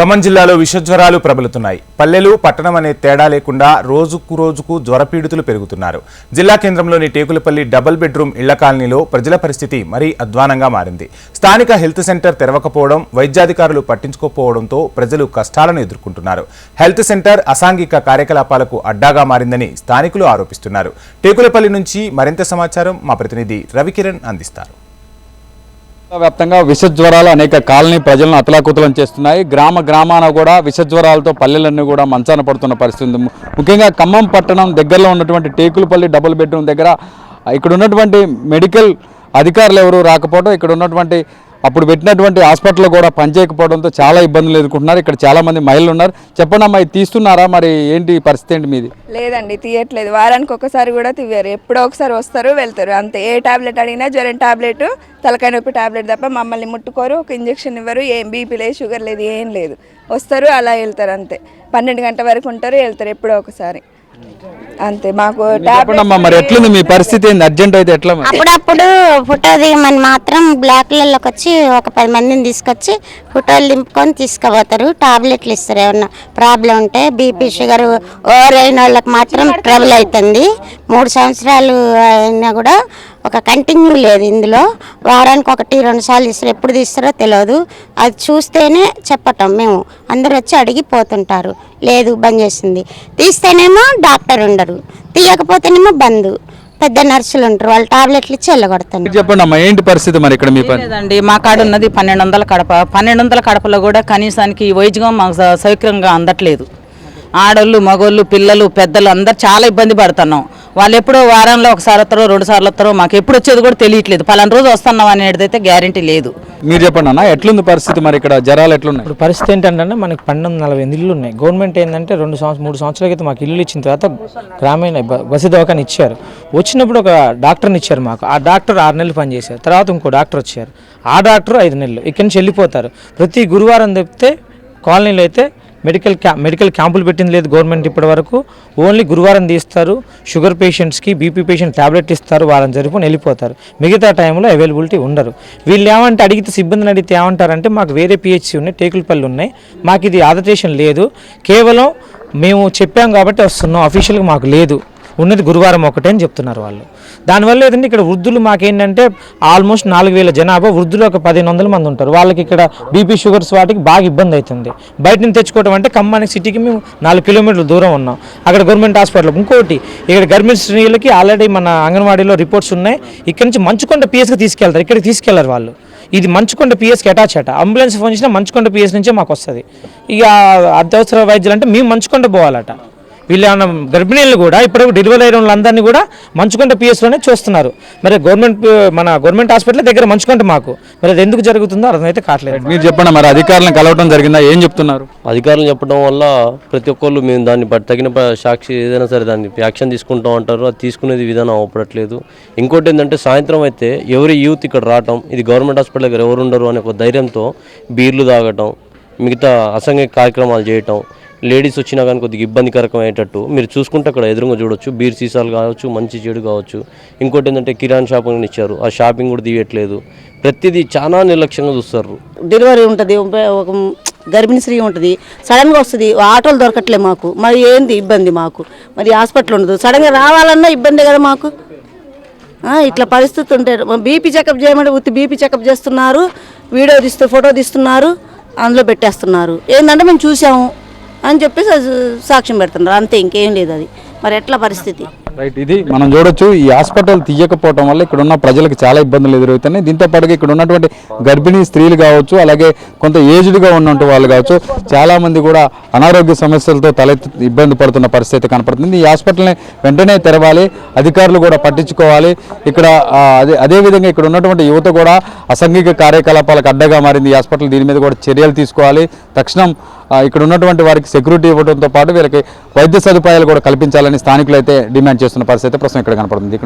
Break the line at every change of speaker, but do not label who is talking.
ఖమ్మం జిల్లాలో విషజ్వరాలు ప్రబలుతున్నాయి. పల్లెలు పట్టణం అనే తేడా లేకుండా రోజుకు రోజుకు జ్వరపీడితులు పెరుగుతున్నారు. జిల్లా కేంద్రంలోని టేకులపల్లి డబుల్ బెడ్రూమ్ ఇళ్ళ కాలనీలో ప్రజల పరిస్థితి మరీ అధ్వానంగా మారింది. స్థానిక హెల్త్ సెంటర్ తెరవకపోవడం వైద్యాధికారులు పట్టించుకోకపోవడంతో ప్రజలు కష్టాలను ఎదుర్కొంటున్నారు. హెల్త్ సెంటర్ అసాంఘిక కార్యకలాపాలకు అడ్డాగా మారిందని స్థానికులు ఆరోపిస్తున్నారు. టేకులపల్లి నుంచి మరింత సమాచారం మా ప్రతినిధి రవికిరణ్ అందిస్తారు.
వ్యాప్తంగా విష జ్వరాలు అనేక కాలనీ ప్రజలను అతలాకుతలం చేస్తున్నాయి. గ్రామ గ్రామాన కూడా విష జ్వరాలతో పల్లెలన్నీ కూడా మంచాన పడుతున్న పరిస్థితి ముఖ్యంగా ఖమ్మం పట్టణం దగ్గరలో ఉన్నటువంటి టేకులపల్లి డబుల్ బెడ్రూమ్ దగ్గర ఇక్కడ ఉన్నటువంటి మెడికల్ అధికారులు ఎవరు రాకపోవడం ఇక్కడ ఉన్నటువంటి అప్పుడు పెట్టినటువంటి హాస్పిటల్లో కూడా పనిచేయకపోవడంతో చాలా ఇబ్బందులు ఎదుర్కొంటున్నారు. ఇక్కడ చాలా మంది మహిళలు ఉన్నారు. చెప్పండి అమ్మా ఇది తీస్తున్నారా? మరి ఏంటి పరిస్థితి ఏంటి మీది?
లేదండి తీయట్లేదు. వారానికి ఒకసారి కూడా తీయరు. ఎప్పుడో ఒకసారి వస్తారు వెళ్తారు. అంతే. ఏ టాబ్లెట్ అడిగినా జ్వరం టాబ్లెట్ తలకాయ నొప్పి టాబ్లెట్ తప్ప మమ్మల్ని ముట్టుకోరు ఒక ఇంజక్షన్ ఇవ్వరు ఏం బీపీ లేదు షుగర్ లేదు ఏం లేదు. వస్తారు అలా వెళ్తారు అంతే. పన్నెండు గంటల వరకు ఉంటారు వెళ్తారు ఎప్పుడో ఒకసారి. అంతే మాకు
మరి ఎట్లుంది మీ పరిస్థితి ఏంది? అర్జెంట్ అయితే ఎట్లా మరి?
అప్పుడప్పుడు ఫోటో దిగమని మాత్రం బ్లాక్లలోకి వచ్చి ఒక పది మందిని తీసుకొచ్చి ఫోటోలు దింపుకొని తీసుకుపోతారు. టాబ్లెట్లు ఇస్తారు ఏమన్నా ప్రాబ్లం ఉంటే బీపీ షుగర్ ఓవర్ అయిన వాళ్ళకి మాత్రం ట్రబుల్ అవుతుంది. మూడు సంవత్సరాలు అయినా కూడా ఒక కంటిన్యూ లేదు ఇందులో. వారానికి ఒకటి రెండు సార్లు ఇస్తారు. ఎప్పుడు తీస్తారో తెలియదు అది చూస్తేనే చెప్పటం మేము. అందరూ వచ్చి అడిగి పోతుంటారు. లేదు బంద్ చేసింది. తీస్తేనేమో డాక్టర్ ఉండరు. తీయకపోతేనేమో బంద్. పెద్ద నర్సులు ఉంటారు వాళ్ళు టాబ్లెట్లు ఇచ్చి వెళ్ళగొడతాను
చెప్పండి అమ్మా ఏంటి పరిస్థితి మరి ఇక్కడ మీ పని?
లేదండి మా కాడ ఉన్నది పన్నెండు వందల కడప. పన్నెండు వందల కడపలో కూడా కనీసానికి ఈ వైద్యం మాకు సౌకర్యంగా అందట్లేదు. ఆడోళ్ళు మగోళ్ళు పిల్లలు పెద్దలు అందరు చాలా ఇబ్బంది పడుతున్నాం. వాళ్ళు ఎప్పుడో వారంలో ఒకసారి వస్తారో రెండు సార్లు వస్తారో మాకు ఎప్పుడు వచ్చేది కూడా తెలియట్లేదు. పలానా రోజు వస్తున్నాం అనేది అయితే గ్యారంటీ లేదు.
మీరు చెప్పండి అన్న ఎట్లుంది పరిస్థితి మరి ఇక్కడ? జ్వరాలు ఎట్లున్నాయి?
ఇప్పుడు పరిస్థితి ఏంటంటే మనకి పన్నెండు నలభై ఎనిమిది ఇల్లు ఉన్నాయి. గవర్నమెంట్ ఏంటంటే రెండు సంవత్సరం మూడు సంవత్సరాల క్రితం మాకు ఇల్లు ఇచ్చిన తర్వాత గ్రామీణ బస్సు దవాఖాన ఇచ్చారు. వచ్చినప్పుడు ఒక డాక్టర్ని ఇచ్చారు మాకు. ఆ డాక్టర్ ఆరు నెలలు పనిచేశారు. తర్వాత ఇంకో డాక్టర్ వచ్చారు. ఆ డాక్టర్ ఐదు నెలలు. ఇక్కడి నుంచి వెళ్ళిపోతారు. ప్రతి గురువారం చెప్తే కాలనీలో అయితే మెడికల్ క్యా మెడికల్ క్యాంపులు పెట్టింది లేదు గవర్నమెంట్ ఇప్పటి వరకు. ఓన్లీ గురువారం తీస్తారు. షుగర్ పేషెంట్స్కి బీపీ పేషెంట్ టాబ్లెట్ ఇస్తారు వారం జరుపుకొని వెళ్ళిపోతారు. మిగతా టైంలో అవైలబిలిటీ ఉండరు. వీళ్ళు ఏమంటే అడిగితే సిబ్బందిని అడిగితే ఏమంటారంటే మాకు వేరే పిహెచ్సి ఉన్నాయి టేకులపల్లి ఉన్నాయి. మాకు ఇది ఆదర్టేషన్ లేదు. కేవలం మేము చెప్పాం కాబట్టి వస్తున్నాం. అఫీషియల్గా మాకు లేదు. ఉన్నది గురువారం ఒకటే అని చెప్తున్నారు వాళ్ళు. దానివల్ల ఏంటంటే ఇక్కడ వృద్ధులు మాకేంటంటే ఆల్మోస్ట్ నాలుగు వేల జనాభా వృద్ధులు ఒక పదిహేను వందల మంది ఉంటారు. వాళ్ళకి ఇక్కడ బీపీ షుగర్స్ వాటికి బాగా ఇబ్బంది అవుతుంది. బయట నుంచి తెచ్చుకోవడం అంటే ఖమ్మానికి సిటీకి మేము నాలుగు కిలోమీటర్ల దూరం ఉన్నాం. అక్కడ గవర్నమెంట్ హాస్పిటల్ ఇంకోటి ఇక్కడ గవర్నమెంట్ స్త్రీలకి ఆల్రెడీ మన అంగన్వాడీలో రిపోర్ట్స్ ఉన్నాయి. ఇక్కడ నుంచి మంచుకొండ పిఎస్కి తీసుకెళ్తారు. ఇక్కడికి తీసుకెళ్ళారు వాళ్ళు. ఇది మంచుకొండ పిఎస్కి అటాచ్ అట. అంబులెన్స్ ఫోన్ చేసినా మంచుకొండ పిఎస్ నుంచే మాకు వస్తుంది. ఇక అత్యవసర వైద్యులు అంటే మేము మంచుకొండ పోవాలట. వీళ్ళు గర్భిణీలు కూడా ఇప్పుడు డెలివరీ అయిన వాళ్ళందరినీ కూడా మంచుకుంట పిఎస్లోనే చూస్తున్నారు. మరి గవర్నమెంట్ మన గవర్నమెంట్ హాస్పిటల్ దగ్గర మంచుకుంట మాకు. మరి అది ఎందుకు జరుగుతుందో అర్థమైతే కావట్లేదు.
మీరు చెప్పండి మరి అధికారులను కలవడం జరిగిందా? ఏం చెప్తున్నారు?
అధికారులు చెప్పడం వల్ల ప్రతి ఒక్కళ్ళు మేము దాన్ని బట్టి తగిన సాక్షి ఏదైనా సరే దాన్ని యాక్షన్ తీసుకుంటాం అంటారు. అది తీసుకునేది విధానం అవ్వట్లేదు. ఇంకోటి ఏంటంటే సాయంత్రం అయితే ఎవరి యూత్ ఇక్కడ రావటం ఇది గవర్నమెంట్ హాస్పిటల్ దగ్గర ఎవరు ఉండరు అనే ఒక ధైర్యంతో బీర్లు తాగటం మిగతా అసంఘిక కార్యక్రమాలు చేయటం లేడీస్ వచ్చినా కానీ కొద్దిగా ఇబ్బందికరకమయ్యేటట్టు మీరు చూసుకుంటే అక్కడ ఎదురుగా చూడొచ్చు బీర్ సీసాలు కావచ్చు మంచి చెడు కావచ్చు. ఇంకోటి ఏంటంటే కిరాణ్ షాపింగ్ ఇచ్చారు ఆ షాపింగ్ కూడా తీయట్లేదు. ప్రతిదీ చాలా నిర్లక్ష్యంగా చూస్తారు.
డెలివరీ ఉంటుంది ఒక గర్భిణీ స్త్రీ ఉంటుంది సడన్గా వస్తుంది ఆటోలు దొరకట్లే మాకు. మరి ఏంది ఇబ్బంది మాకు? మరి హాస్పిటల్ ఉండదు. సడన్గా రావాలన్నా ఇబ్బంది కదా మాకు. ఇట్లా పరిస్థితి ఉంటారు బీపీ చెకప్ చేయమంటే ఉత్తి బీపీ చెకప్ చేస్తున్నారు వీడియో తీస్తూ ఫోటో తీస్తున్నారు అందులో పెట్టేస్తున్నారు. ఏంటంటే మేము చూసాము. అని చెప్పేసి సాక్ష్యం పెడుతున్నారు. అంతే ఇంకేం లేదు అది. మరి ఎట్లా పరిస్థితి?
రైట్ ఇది మనం చూడొచ్చు. ఈ హాస్పిటల్ తీయకపోవడం వల్ల ఇక్కడ ఉన్న ప్రజలకు చాలా ఇబ్బందులు ఎదురవుతున్నాయి. దీంతో పాటుగా ఇక్కడ ఉన్నటువంటి గర్భిణీ స్త్రీలు కావచ్చు అలాగే కొంత ఏజ్డ్గా ఉన్నటువంటి వాళ్ళు కావచ్చు చాలా మంది కూడా అనారోగ్య సమస్యలతో తల ఇబ్బంది పడుతున్న పరిస్థితి కనపడుతుంది. ఈ హాస్పిటల్ని వెంటనే తెరవాలి అధికారులు కూడా పట్టించుకోవాలి. ఇక్కడ అదే అదేవిధంగా ఇక్కడ ఉన్నటువంటి యువత కూడా అసంఘిక కార్యకలాపాలకు అడ్డగా మారింది. ఈ హాస్పిటల్ దీని మీద కూడా చర్యలు తీసుకోవాలి. తక్షణం ఇక్కడ ఉన్నటువంటి వారికి సెక్యూరిటీ ఇవ్వడంతో పాటు వీళ్ళకి వైద్య సదుపాయాలు కూడా కల్పించాలని స్థానికులు అయితే డిమాండ్ పనిచేస్తున్న పరిస్థితి ప్రస్తుతం ఇక్కడ కనపడుతుంది. ఇక్కడ